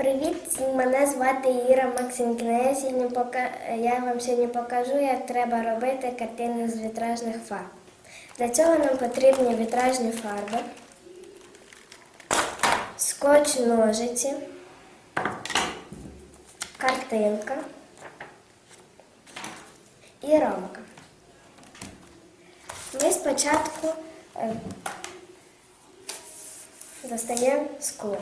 Привіт, мене звати Іра Максимкіна. Я, сьогодні пока... я вам сьогодні покажу, як треба робити картини з вітражних фарб. Для цього нам потрібні вітражні фарби, скотч ножиці, картинка і рамка. Ми спочатку е, достаємо скло.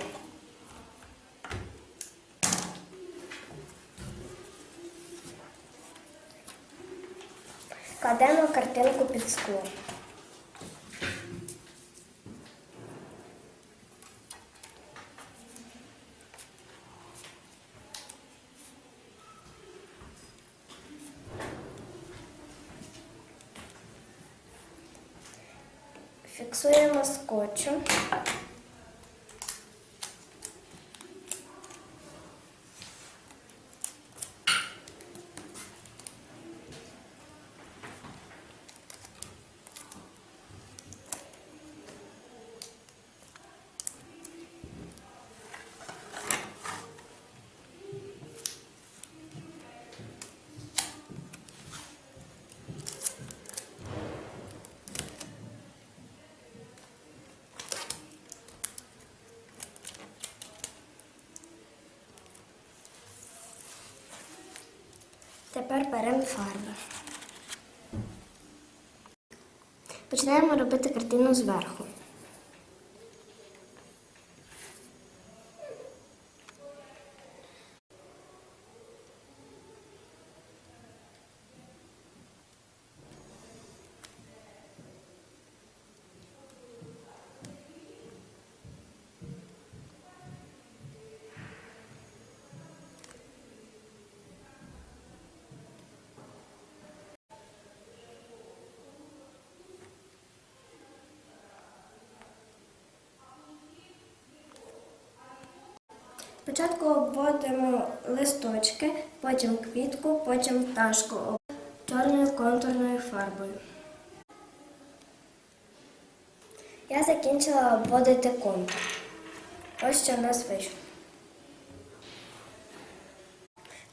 Кладемо картинку під скло. Фіксуємо скотчем. Тепер беремо фарби. Починаємо робити картину зверху. Спочатку обводимо листочки, потім квітку, потім пташку чорною контурною фарбою. Я закінчила обводити контур. Ось що в нас вийшло.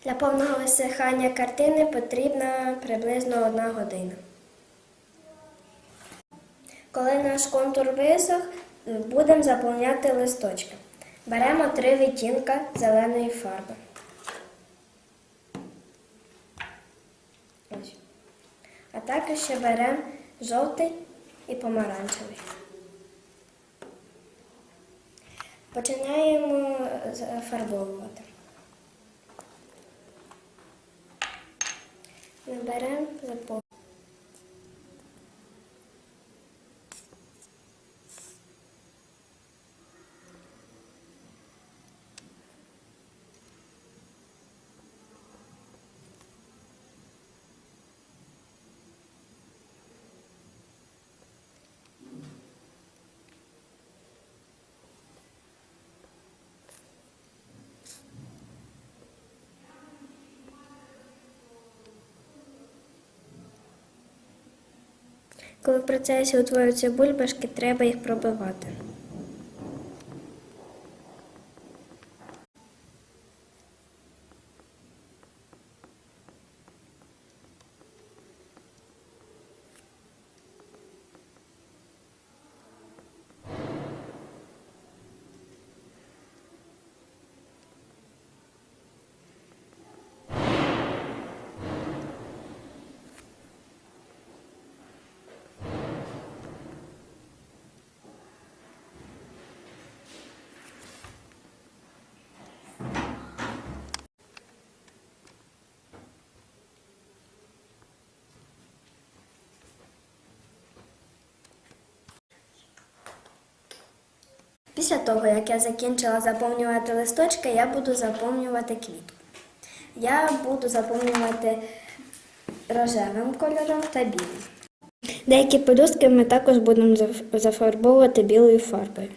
Для повного висихання картини потрібна приблизно одна година. Коли наш контур висох, будемо заповняти листочки. Беремо три відтінка зеленої фарби. А також ще беремо жовтий і помаранчевий. Починаємо зафарбовувати. Ми беремо заповнюємо. Коли в процесі утворюються бульбашки, треба їх пробивати. Після того, як я закінчила заповнювати листочки, я буду заповнювати квітку. Я буду заповнювати рожевим кольором та білим. Деякі пелюстки ми також будемо зафарбовувати білою фарбою.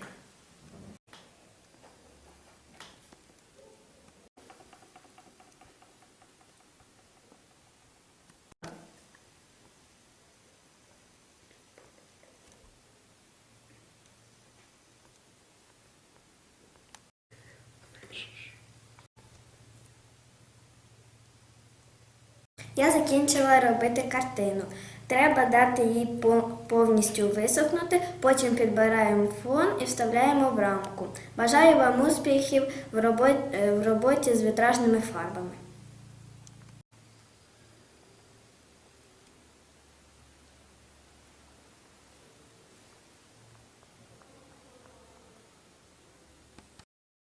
Я закінчила робити картину. Треба дати їй повністю висохнути, потім підбираємо фон і вставляємо в рамку. Бажаю вам успіхів в роботі з вітражними фарбами.